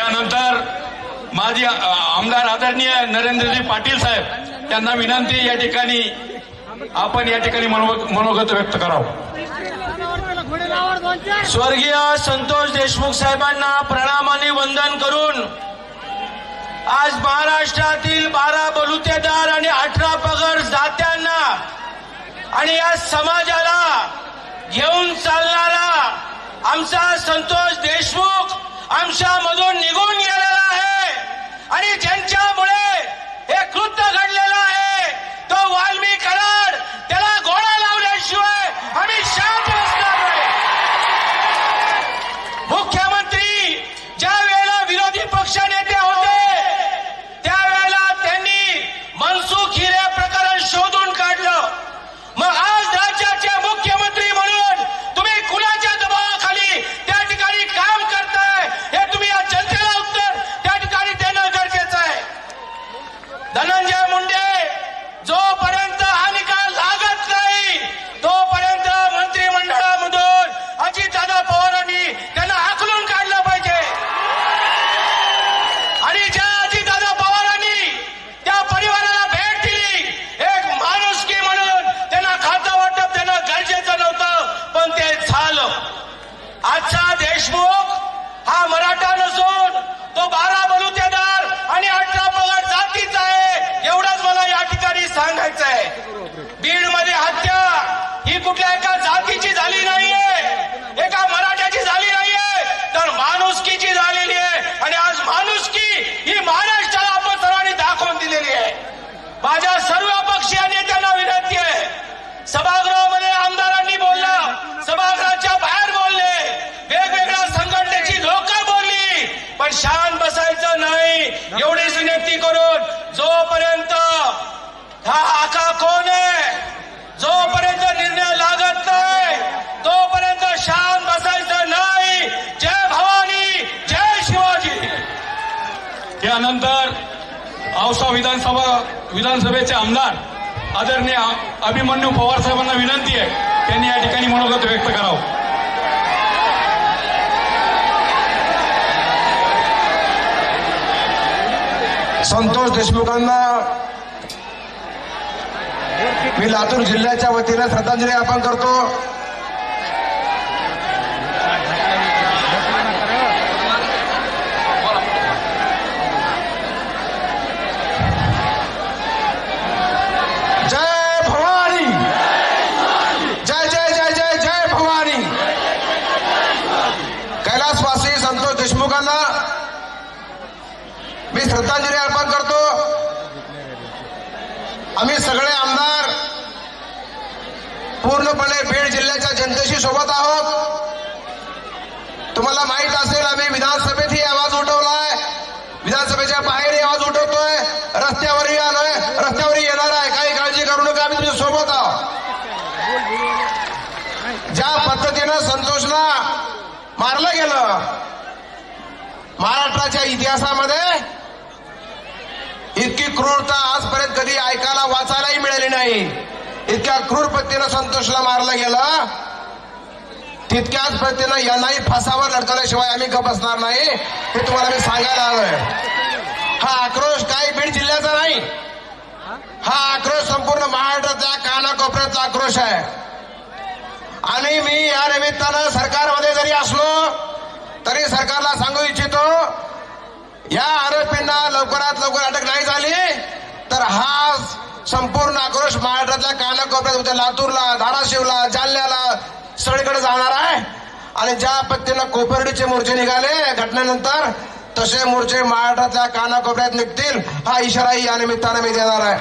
यानंतर माजी आमदार आदरणीय नरेंद्रजी पाटील साहेब त्यांना विनंती या ठिकाणी आपण या ठिकाणी मनोगत मनोगत व्यक्त करावं. स्वर्गीय संतोष देशमुख साहेबांना प्रणामाने वंदन करून आज महाराष्ट्रातील बारा बलुतेदार आणि अठरा पगड जात्यांना आणि या समाजाला घेऊन चालणारा आमचा संतोष देशमुख आमच्यामधून निघून गेलेला आहे आणि ज्यांच्यामुळे हे कृत्य घडलेलं आहे तो वाल्मी कराड त्याला घोडा लावल्याशिवाय आम्ही शांत बसणार नाही मुख्यमंत्री ज्या वेळेला विरोधी पक्ष नेते होते त्यावेळेला त्यांनी मनसुख हिरे प्रकरण शोधून काढलं मग आज राज्याचे मुख्यमंत्री म्हणून तुम्ही कुणाच्या दबावाखाली त्या ठिकाणी काम करताय हे तुम्ही या जनतेला उत्तर त्या ठिकाणी देणं गरजेचं आहे धनंजय मुंडे जोपर्यंत हा निकाल लागत नाही तोपर्यंत मंत्रिमंडळामधून अजितदादा पवारांनी त्यांना हाकलून काढलं पाहिजे आणि ज्या अजितदादा पवारांनी त्या परिवाराला भेट दिली एक माणुसकी म्हणून त्यांना खातं वाटप देणं गरजेचं नव्हतं पण ते झालं आजचा देशमुख हा मराठा नसून तो बारा बलुतेदार आणि अठरा पगार जातीचा आहे. एवढंच मला या ठिकाणी सांगायचं आहे. बीडमध्ये हत्या ही कुठल्या एका जातीची झाली नाहीये. एका मराठ्याची झाली नाहीये. तर माणुसकीची झालेली आहे. आणि आज माणुसकी ही महाराष्ट्राला आपण सर्वांनी दाखवून दिलेली आहे. माझ्या सर्व पक्षीय नेत्यांना विनंती आहे. सभागृह आमदारांनी बोलला सभागृहाच्या बाहेर बोलले वेगवेगळ्या संघटनेची लोक बोलली पण शांत बसायचं नाही एवढीच विनंती करून जोपर्यंत हा आका कोण आहे जोपर्यंत निर्णय लागत नाही तोपर्यंत शांत बसायचं नाही जय भवानी जय शिवाजी त्यानंतर औसा विधानसभा विधानसभेचे आमदार आदरणीय अभिमन्यू पवार साहेबांना विनंती आहे त्यांनी या ठिकाणी मनोगत व्यक्त करावं. संतोष देशमुखांना मी लातूर जिल्ह्याच्या वतीने श्रद्धांजली अर्पण करतो जय भवानी जय जय जय जय जय भवानी कैलासवासी संतोष देशमुखांना मी श्रद्धांजली अर्पण करतो. आम्ही सगळे आमदार पूर्णपणे बीड जिल्ह्याच्या जनतेशी सोबत आहोत. तुम्हाला माहीत असेल आम्ही विधानसभेतही आवाज उठवलाय. विधानसभेच्या बाहेरही आवाज उठवतोय. रस्त्यावरही आलोय. रस्त्यावरही येणार आहे. काही काळजी करू नका. आम्ही तुमच्यासोबत आहोत. ज्या पद्धतीनं संतोषला मारलं गेलं महाराष्ट्राच्या इतिहासामध्ये इतकी क्रूरता आजपर्यंत कधी ऐकायला वाचायलाही मिळाली नाही. इतक्या क्रूर पद्धतीनं संतोषला मारला गेलं. तितक्याच पद्धतीनं यांनाही फासावर लटकवल्याशिवाय आम्ही गप नाही. हे तुम्हाला मी सांगायला आलोय. हा आक्रोश काही बीड जिल्ह्याचा नाही. हा आक्रोश संपूर्ण महाराष्ट्राच्या कानाकोपऱ्याचा आक्रोश आहे. आणि मी या निमित्तानं सरकारमध्ये जरी असलो तरी सरकारला सांगू इच्छितो या आरोपींना लवकरात लवकर अटक नाही झाली तर हा संपूर्ण आक्रोश महाराष्ट्रातल्या कानाकोपऱ्यात उद्या लातूरला धाराशिवला जालन्याला सगळीकडे जाणार आहे. आणि ज्या पद्धतीनं कोपर्डीचे मोर्चे निघाले घटनेनंतर तसे मोर्चे महाराष्ट्रातल्या कानाकोपऱ्यात निघतील हा इशाराही या निमित्तानं मी देणार आहे.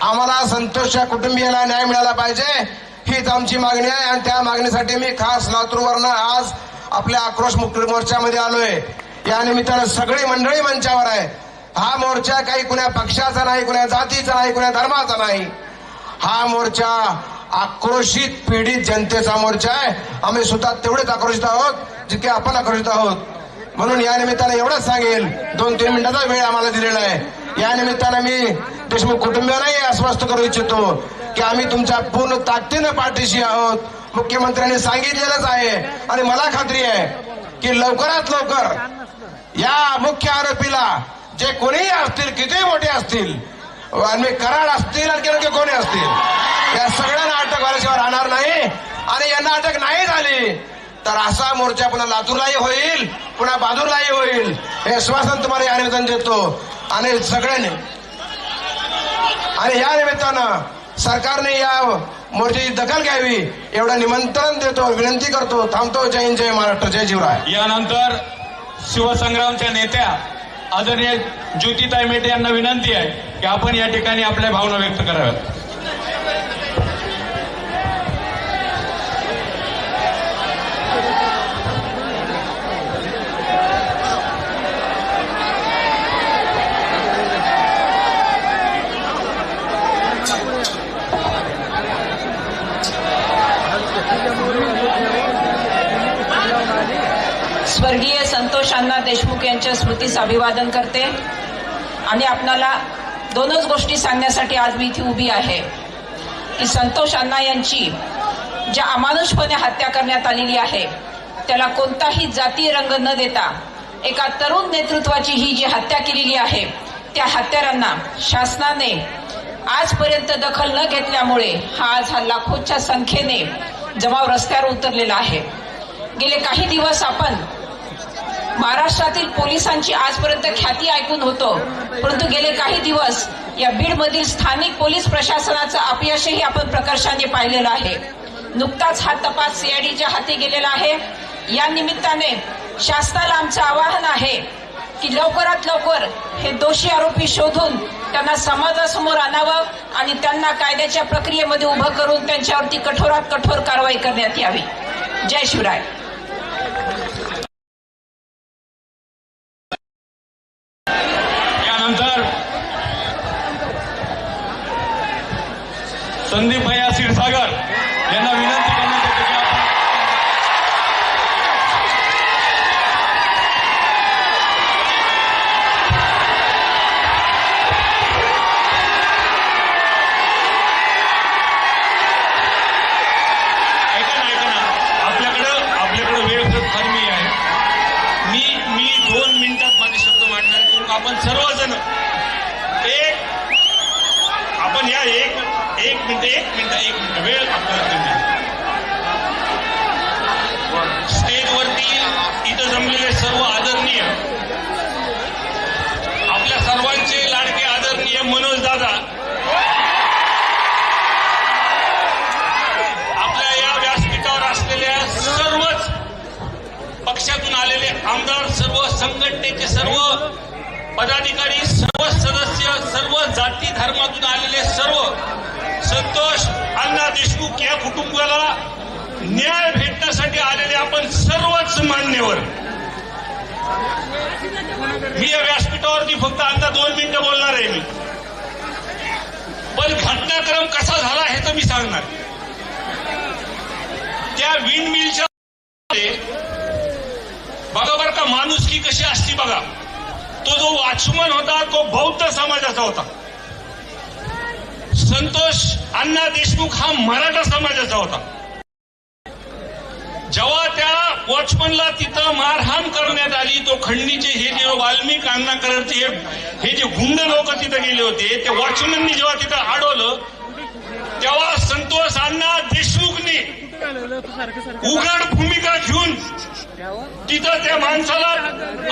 आम्हाला संतोषच्या कुटुंबियाला न्याय मिळाला पाहिजे हीच आमची मागणी आहे. आणि त्या मागणीसाठी मी खास लातूरवरनं आज आपल्या आक्रोश मुक्त मोर्चामध्ये आलोय. या निमित्तानं सगळी मंडळी मंचावर आहे. हा मोर्चा काही कुण्या पक्षाचा नाही कुण्या जातीचा नाही कुण्या धर्माचा नाही. हा मोर्चा आक्रोशित पीडित जनतेचा मोर्चा आहे. आम्ही सुद्धा तेवढेच आक्रोशित आहोत जितके आपण आक्रोशित आहोत. म्हणून या निमित्तानं एवढंच सांगेल दोन तीन मिनिटाचा वेळ आम्हाला दिलेला आहे. या निमित्तानं मी देशमुख कुटुंबियांनाही आश्वस्त करू इच्छितो की आम्ही तुमच्या पूर्ण ताकदीनं पाठीशी आहोत. मुख्यमंत्र्यांनी सांगितलेलंच आहे आणि मला खात्री आहे की लवकरात लवकर या मुख्य आरोपीला जे कोणीही असतील कितीही मोठे असतील आणि कराड असतील आणखी आणखी कोणी असतील या सगळ्यांना अटक झाल्याशिवाय राहणार नाही. आणि यांना अटक नाही झाली तर असा मोर्चा पुन्हा लातूरलाही होईल पुन्हा बहादूरलाही होईल. हे श्वासन तुम्हाला या निमित्तानं देतो. आणि सगळ्यांनी आणि या निमित्तानं सरकारने या मोर्चाची दखल घ्यावी एवढं निमंत्रण देतो विनंती करतो. थांबतो. जय हिंद जय महाराष्ट्र जय जीवराय यानंतर शिवसंग्रामच्या नेत्या आदरणीय ज्योतिताई मेटे यांना विनंती आहे की आपण या ठिकाणी आपल्या भावना व्यक्त कराव्यात स्वर्गीय संतोष अण्णा देशमुख यांच्या अभिवादन करते. आणि आपणाला दोनच गोष्टी सांगण्यासाठी आज मी इथे उभी आहे. की संतोष अण्णा यांची ज्या अमानुषपणे हत्या करण्यात आलेली आहे त्याला कोणताही जाती रंग न देता एका तरुण नेतृत्वाची ही जी हत्या केलेली आहे त्या हत्यारांना शासनाने आजपर्यंत दखल न घेतल्यामुळे हा आज हा लाखोच्या संख्येने जमाव रस्त्यावर उतरलेला आहे. गेले काही दिवस आपण महाराष्ट्रातील पोलिसांची आजपर्यंत ख्याती ऐकून होतो. परंतु गेले काही दिवस या बीडमधील स्थानिक पोलीस प्रशासनाचं अपयशही आपण प्रकर्षाने पाहिलेलं आहे. नुकताच हा तपास सीआयडीच्या हाती गेलेला आहे. या निमित्ताने शासनाला आमचं आवाहन आहे की लवकरात लवकर हे दोषी आरोपी शोधून त्यांना समाजासमोर आणावं आणि त्यांना कायद्याच्या प्रक्रियेमध्ये उभं करून त्यांच्यावरती कठोरात कठोर कारवाई करण्यात यावी. जय शिवराय. ಸಂದೀಪಯ್ಯ आमदार सर्व संघटनेचे सर्व पदाधिकारी सर्व सदस्य सर्व जाती धर्मातून आलेले सर्व संतोष अण्णा देशमुख या कुटुंबाला न्याय भेटण्यासाठी आलेले आपण सर्वच मान्यवर. मी या व्यासपीठावरती फक्त आता दोन मिनिटं बोलणार आहे मी. पण घटनाक्रम कसा झाला हे तर मी सांगणार. त्या विंड मिलच्या बघा माणुसकी कशी असती बघा. तो जो वाचमन होता तो बौद्ध समाजाचा होता. संतोष अण्णा देशमुख हा मराठा समाजाचा होता. जेव्हा त्या वॉचमनला तिथं मारहाण करण्यात आली तो खंडीचे हे जे वाल्मिक अण्णा करचे हे हे जे गुंड लोक तिथं गेले होते ते वॉचमननी जेव्हा तिथं अडवलं तेव्हा संतोष अण्णा देशमुखने उघड भूमिका घेऊन तिथं त्या माणसाला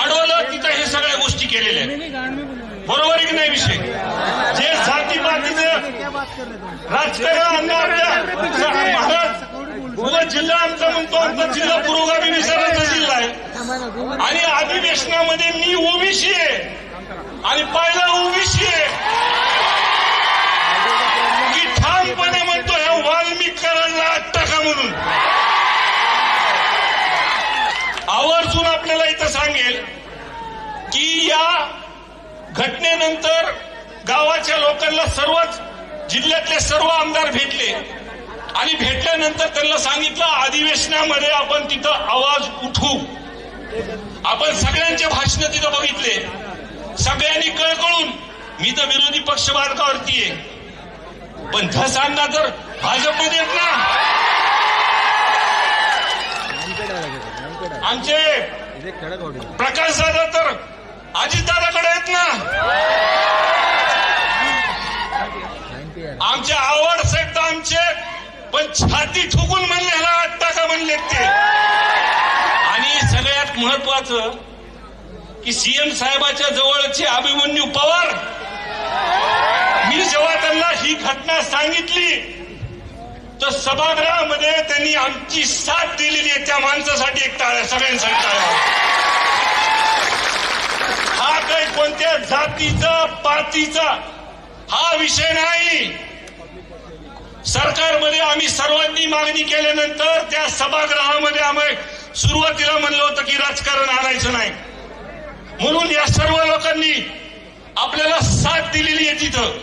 अडवलं तिथं हे सगळ्या गोष्टी केलेल्या आहेत. बरोबर आहे की नाही विषय. जे जातीपातीचं राजकारण महाराज उगा जिल्हा आमचा म्हणतो आमचा जिल्हा पुरोगामी विचाराचा जिल्हा आहे. आणि अधिवेशनामध्ये मी ओबीसी आहे. आणि पहिला ओबीसी आहे. म्हणून. आवर्जून आपल्याला इथं सांगेल की या घटनेनंतर गावाच्या लोकांना सर्वच जिल्ह्यातले सर्व आमदार भेटले. आणि भेटल्यानंतर त्यांना सांगितलं अधिवेशनामध्ये आपण तिथं आवाज उठू. आपण सगळ्यांचे भाषण तिथं बघितले. सगळ्यांनी कळकळून मी तर विरोधी पक्ष मार्गावरती आहे. पण धसांना तर भाजपमध्ये आहेत ना? आमचे प्रकाश दादा तर अजितदादाकडे आहेत ना. आमचे आवड साहेब तर आमचे पण छाती ठोकून म्हणले ह्याला आठ टाका म्हणलेत ते. आणि सगळ्यात महत्वाचं की सीएम साहेबाच्या जवळचे अभिमन्यू पवार मी जेव्हा त्यांना ही घटना सांगितली तर सभागृहामध्ये त्यांनी आमची साथ दिलेली आहे त्या माणसासाठी एक टाळ्या सगळ्यांसाठी टाळ्या. हा काही कोणत्या जातीचा पातीचा हा विषय नाही. सरकारमध्ये आम्ही सर्वांनी मागणी केल्यानंतर त्या सभागृहामध्ये आम्ही सुरुवातीला म्हणलं होतं की राजकारण आणायचं नाही. म्हणून या सर्व लोकांनी आपल्याला साथ दिलेली आहे तिथं.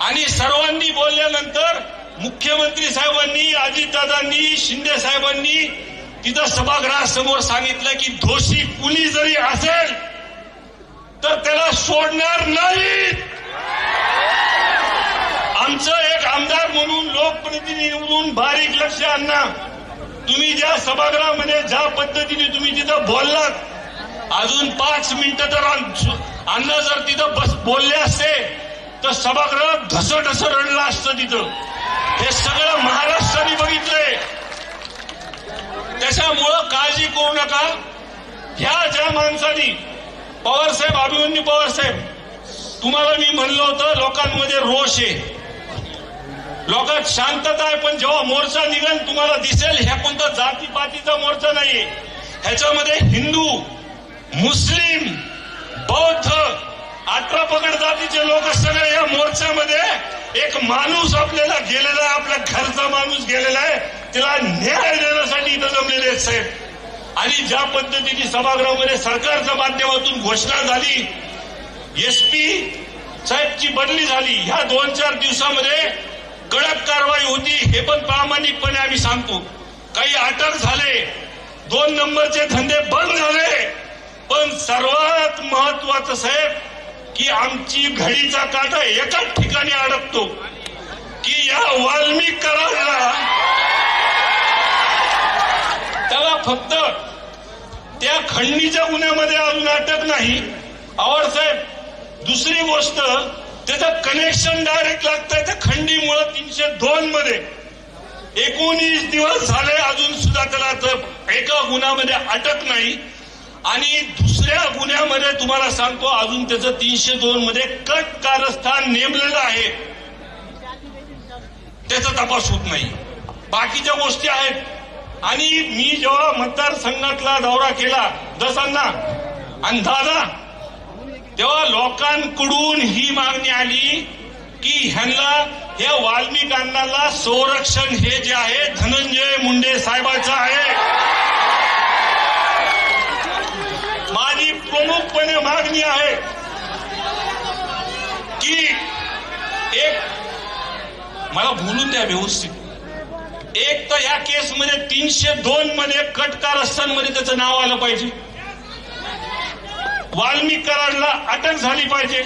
आणि सर्वांनी बोलल्यानंतर मुख्यमंत्री साहेबांनी अजितदादांनी शिंदे साहेबांनी तिथं सभागृहासमोर सांगितलं की दोषी कुणी जरी असेल तर त्याला सोडणार नाही आमचं एक आमदार म्हणून लोकप्रतिनिधी म्हणून बारीक लक्ष आणणार तुम्ही ज्या सभागृहामध्ये ज्या पद्धतीने तुम्ही तिथं बोललात अजून पाच मिनिटं जर आम- अण्णा जर तिथं बस बोलले असते तर सभागृह ढसढस रडलं असतं तिथं. हे सगळं महाराष्ट्राने बघितलंय. त्याच्यामुळं काळजी करू नका. ह्या ज्या माणसांनी पवारसाहेब अभिमन्यू पवारसाहेब तुम्हाला मी म्हणलं होतं लोकांमध्ये रोष आहे. लोकात शांतता आहे पण जेव्हा मोर्चा निघेल तुम्हाला दिसेल ह्या कोणता जातीपातीचा मोर्चा नाहीये. ह्याच्यामध्ये हिंदू मुस्लिम बौद्ध अठरा पकड जातीचे लोक सगळे या मोर्चामध्ये एक माणूस आपल्याला गेलेला आहे आपला घरचा माणूस गेलेला आहे त्याला न्याय देण्यासाठी इथं जमलेले आहेत साहेब. आणि ज्या पद्धतीने सभागृहामध्ये सरकारच्या माध्यमातून घोषणा झाली एसपी साहेबची बदली झाली ह्या दोन चार दिवसामध्ये कडक कारवाई होती हे पण प्रामाणिकपणे आम्ही सांगतो. काही अटक झाले दोन नंबरचे धंदे बंद झाले पण सर्वात महत्वाचं साहेब की आमची घडीचा काटा एकाच ठिकाणी अडकतो. की या वाल्मिक करारला त्याला फक्त त्या खंडणीच्या गुन्ह्यामध्ये अजून अटक नाही. आवड साहेब दुसरी गोष्ट त्याचं कनेक्शन डायरेक्ट लागतंय त्या खंडीमुळे तीनशे दोन मध्ये. एकोणीस दिवस झाले अजून सुद्धा त्याला तर एका गुन्ह्यामध्ये अटक नाही. आणि दुसऱ्या गुन्ह्यामध्ये तुम्हाला सांगतो अजून त्याचं तीनशे दोन मध्ये कट कारस्थान नेमलेलं आहे. त्याचा तपास होत नाही. बाकीच्या गोष्टी आहेत. आणि मी जेव्हा मतदारसंघातला दौरा केला दसांना आणि दादा तेव्हा लोकांकडून ही मागणी आली की ह्यांना या वाल्मिकांना संरक्षण हे जे आहे धनंजय मुंडे साहेबाचं आहे माझी प्रमुखपणे मागणी आहे की एक मला बोलून द्या व्यवस्थित. एक तर या केसमध्ये तीनशे दोन मध्ये कट कारस्थानमध्ये त्याचं नाव आलं पाहिजे. वाल्मिक कराडला अटक झाली पाहिजे.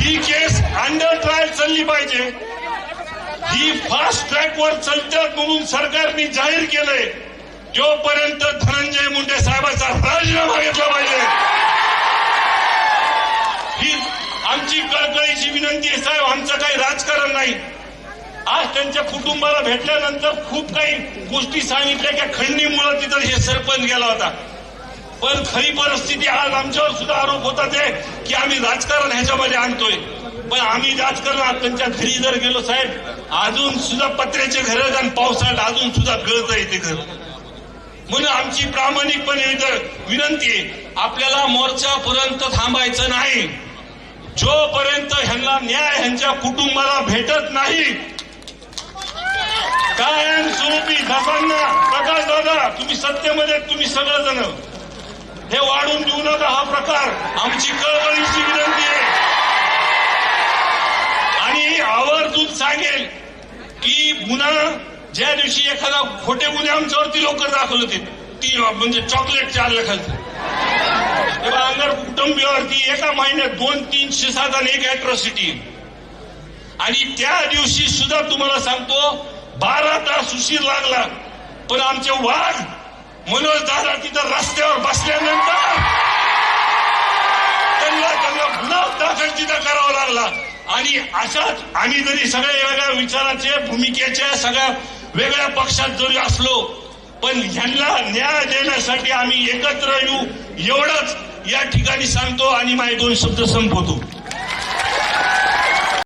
ही केस अंडर ट्रायल चालली पाहिजे. ही फास्ट ट्रॅकवर चालतात म्हणून सरकारने जाहीर केलंय. जोपर्यंत धनंजय मुंडे साहेबांचा राजीनामा घेतला पाहिजे ही आमची कळकळीची विनंती आहे साहेब आमचं काही राजकारण नाही. आज त्यांच्या कुटुंबाला भेटल्यानंतर खूप काही गोष्टी सांगितल्या की खंडीमुळे तिथं हे सरपंच गेला होता. पण खरी परिस्थिती आज आमच्यावर सुद्धा आरोप होता ते की आम्ही राजकारण ह्याच्यामध्ये आणतोय. पण आम्ही राजकारणात त्यांच्या घरी जर गेलो साहेब अजून सुद्धा पत्र्याचे घर आणि पावसाळ्यात अजून सुद्धा गळत आहे ते घर. म्हणून आमची प्रामाणिकपणे विनंती आपल्याला मोर्चापर्यंत थांबायचं नाही. जोपर्यंत ह्यांना न्याय ह्यांच्या कुटुंबाला भेटत नाही कायमस्वरूपी धसांना प्रकाश दादा तुम्ही सत्तेमध्ये तुम्ही सगळेजण. हे वाढून देऊ नका हा प्रकार. आमची कळवळीची विनंती आहे. आणि आवर्जून सांगेल की गुन्हा ज्या दिवशी एखादा खोटे गुन्हे आमच्यावरती लोक दाखल होते ती म्हणजे चॉकलेट चार लाखाचं. तेव्हा अंगर एका महिन्यात दोन तीनशे सात आणि एक अॅट्रॉसिटी आणि त्या दिवशी सुद्धा तुम्हाला सांगतो बारा तास उशीर लागला पण आमचे वाघ मनोज दादा तिथं रस्त्यावर बसल्यानंतर त्यांना त्यांना गुलाब दाखल तिथं करावा लागला. आणि अशाच आम्ही जरी सगळ्या वेगळ्या विचाराचे भूमिकेच्या सगळ्या वेगळ्या पक्षात जरी असलो पण ह्यांना न्याय देण्यासाठी आम्ही एकत्र येऊ एवढंच या ठिकाणी सांगतो आणि माझे दोन शब्द संपवतो.